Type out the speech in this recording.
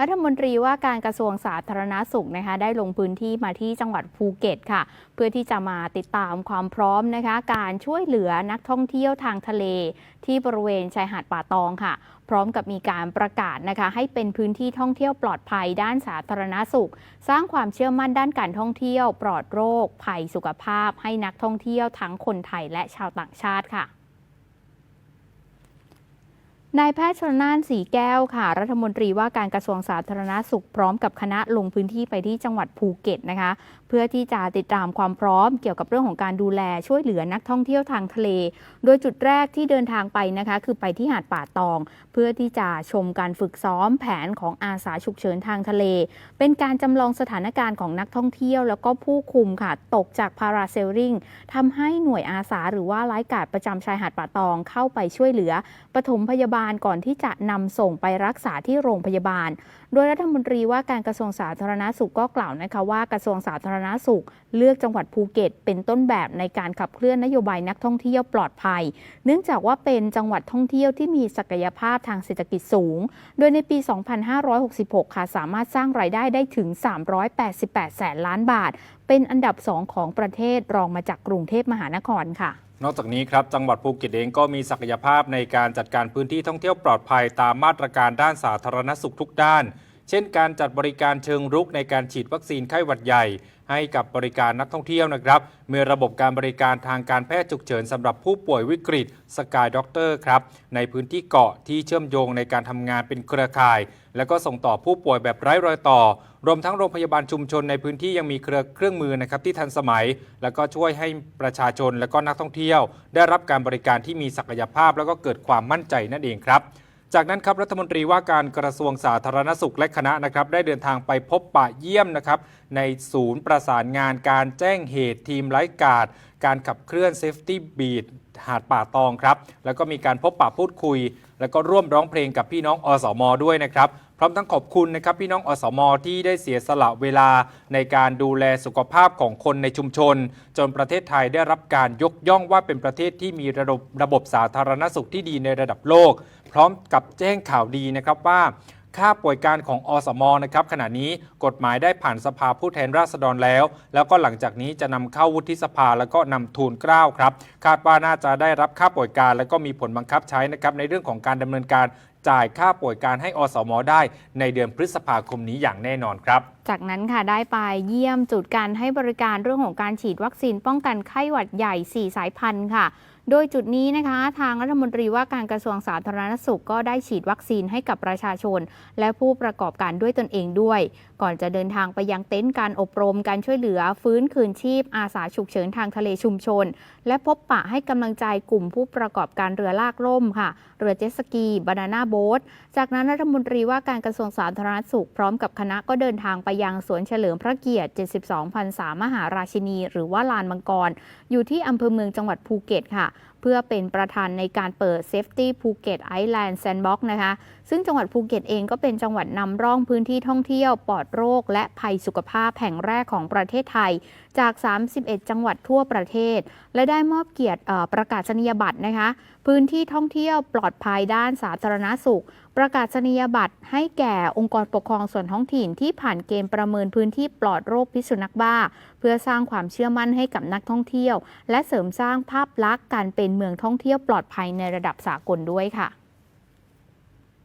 รัฐมนตรีว่าการกระทรวงสาธารณาสุขนะคะได้ลงพื้นที่มาที่จังหวัดภูเก็ตค่ะ เพื่อที่จะมาติดตามความพร้อมนะคะการช่วยเหลือนักท่องเที่ยวทางทะเล ที่บริเวณชายหาดป่าตองค่ะ พร้อมกับมีการประกาศนะคะ ให้เป็นพื้นที่ท่องเที่ยวปลอดภัยด้านสาธารณสุข สร้างความเชื่อมั่นด้านการท่องเที่ยว ปลอดโรค ภัยสุขภาพ ให้นักท่องเที่ยวทั้งคนไทยและชาวต่างชาติค่ะ นายแพทย์ชลนานสีแก้วค่ะ รัฐมนตรีว่าการกระทรวงสาธารณสุขพร้อมกับคณะลงพื้นที่ไปที่จังหวัดภูเก็ตนะคะ เพื่อที่จะติดตามความพร้อมเกี่ยวกับเรื่องของการดูแลช่วยเหลือนักท่องเที่ยวทางทะเล โดยจุดแรกที่เดินทางไปนะคะ คือไปที่หาดป่าตอง เพื่อที่จะชมการฝึกซ้อมแผนของอาสาฉุกเฉินทางทะเล เป็นการจำลองสถานการณ์ของนักท่องเที่ยว แล้วก็ผู้คุมค่ะตกจากพาราเซลลิงทำให้หน่วยอาสาหรือว่าไลฟ์การ์ดประจำชายหาดป่าตองเข้าไปช่วยเหลือปฐมพยาบาลก่อนที่จะนำส่งไปรักษาที่โรงพยาบาล โดยรัฐมนตรีว่าการกระทรวงสาธารณาสุขก็กล่าวนะคะว่ากระทรวงสาธารณาสุข เลือกจังหวัดภูเก็ต เป็นต้นแบบในการขับเคลื่อนนโยบายนักท่องเที่ยวปลอดภัย เนื่องจากว่าเป็นจังหวัดท่องเที่ยวที่มีศักยภาพทางเศรษฐกิจสูง โดยในปี 2566 ค่ะสามารถสร้างรายได้ได้ถึง 388 แสนล้านบาทเป็นอันดับ2ของประเทศรองมาจากกรุงเทพมหานครค่ะ นอกจากนี้ครับจังหวัดภูเก็ตเองก็มีศักยภาพในการจัดการพื้นที่ท่องเที่ยวปลอดภัยตามมาตรการด้านสาธารณสุขทุกด้าน ช่นการจัดบริการเชิงรุกในการฉีดวัคซีนไข้หวัดใหญ่ ให้กับบริการนักท่องเที่ยวนะครับมีระบบการบริการทางการแพทย์ฉุกเฉินสำหรับผู้ป่วยวิกฤตสกายด็อกเตอร์ครับในพื้นที่เกาะที่เชื่อมโยงในการทำงานเป็นเครือข่าย แล้วก็ส่งต่อผู้ป่วยแบบไร้รอยต่อ รวมทั้งโรงพยาบาลชุมชนในพื้นที่ยังมีเครือเครื่องมือนะครับที่ทันสมัย แล้วก็ช่วยให้ประชาชนและก็นักท่องเที่ยว ได้รับการบริการที่มีศักยภาพ แล้วก็เกิดความมั่นใจนั่นเองครับ จากนั้นครับรัฐมนตรีว่าการกระทรวงสาธารณสุขและคณะนะครับได้เดินทางไปพบปะเยี่ยมนะครับในศูนย์ประสานงานการแจ้งเหตุทีมไร้กาดการขับเคลื่อนเซฟตี้บีดหาดป่าตองครับแล้วก็มีการพบปะพูดคุย แล้วก็ร่วมร้องเพลงกับพี่น้องอสมด้วยนะครับ พร้อมทั้งขอบคุณนะครับพี่น้องอสมที่ได้เสียสละเวลาในการดูแลสุขภาพของคนในชุมชน จนประเทศไทยได้รับการยกย่องว่าเป็นประเทศที่มีระบบระบบสาธารณสุขที่ดีในระดับโลก พร้อมกับแจ้งข่าวดีนะครับว่า ค่าป่วยการของอสมนะครับขณะนี้กฎหมายได้ผ่านสภาผู้แทนราษฎรแล้ว แล้วก็หลังจากนี้จะนำเข้าวุฒิสภาแล้วก็นำทูลเกล้าครับคาดว่าน่าจะได้รับค่าป่วยการแล้วก็มีผลบังคับใช้นะครับในเรื่องของการดำเนินการจ่ายค่าป่วยการให้อสมได้ในเดือนพฤษภาคมนี้อย่างแน่นอนครับจากนั้นค่ะได้ไปเยี่ยมจุดการให้บริการเรื่องของการฉีดวัคซีนป้องกันไข้หวัดใหญ่ 4 สายพันธุ์ค่ะ โดยจุดนี้นะคะ ทางรัฐมนตรีว่าการกระทรวงสาธารณสุขก็ได้ฉีดวัคซีนให้กับประชาชน และผู้ประกอบการด้วยตนเองด้วย ก่อนจะเดินทางไปยังเต็นท์การอบรมการช่วยเหลือ ฟื้นคืนชีพ อาสาฉุกเฉินทางทะเลชุมชน และพบปะให้กำลังใจกลุ่มผู้ประกอบการเรือลากล่มค่ะ เรือเจ็ตสกีบานาน่าโบ๊ทจากนั้นรัฐมนตรีว่าการกระทรวงสาธารณสุขพร้อมกับคณะก็เดินทางไปยังสวนเฉลิมพระเกียรติ 72พรรษามหาราชินี หรือว่าลานมังกร อยู่ที่อำเภอเมืองจังหวัดภูเก็ตค่ะ เพื่อเป็นประธานในการเปิด Safety Phuket Island Sandbox นะคะ ซึ่งจังหวัดภูเก็ตเองก็เป็นจังหวัดนำร่องพื้นที่ท่องเที่ยวปลอดโรค และภัยสุขภาพแห่งแรกของประเทศไทย จาก 31 จังหวัดทั่วประเทศ และได้มอบเกียรติประกาศนียบัตรนะคะ พื้นที่ท่องเที่ยวปลอดภัยด้านสาธารณสุข ประกาศนียบัตรให้แก่องค์กรปกครองส่วนท้องถิ่นที่ผ่านเกณฑ์ประเมินพื้นที่ปลอดโรคพิษสุนัขบ้า พื่อสร้างความเชื่อมั่นให้กับนักท่องเที่ยว และเสริมสร้างภาพลักษณ์การเป็นเมืองท่องเที่ยวปลอดภัยในระดับสากลด้วยค่ะ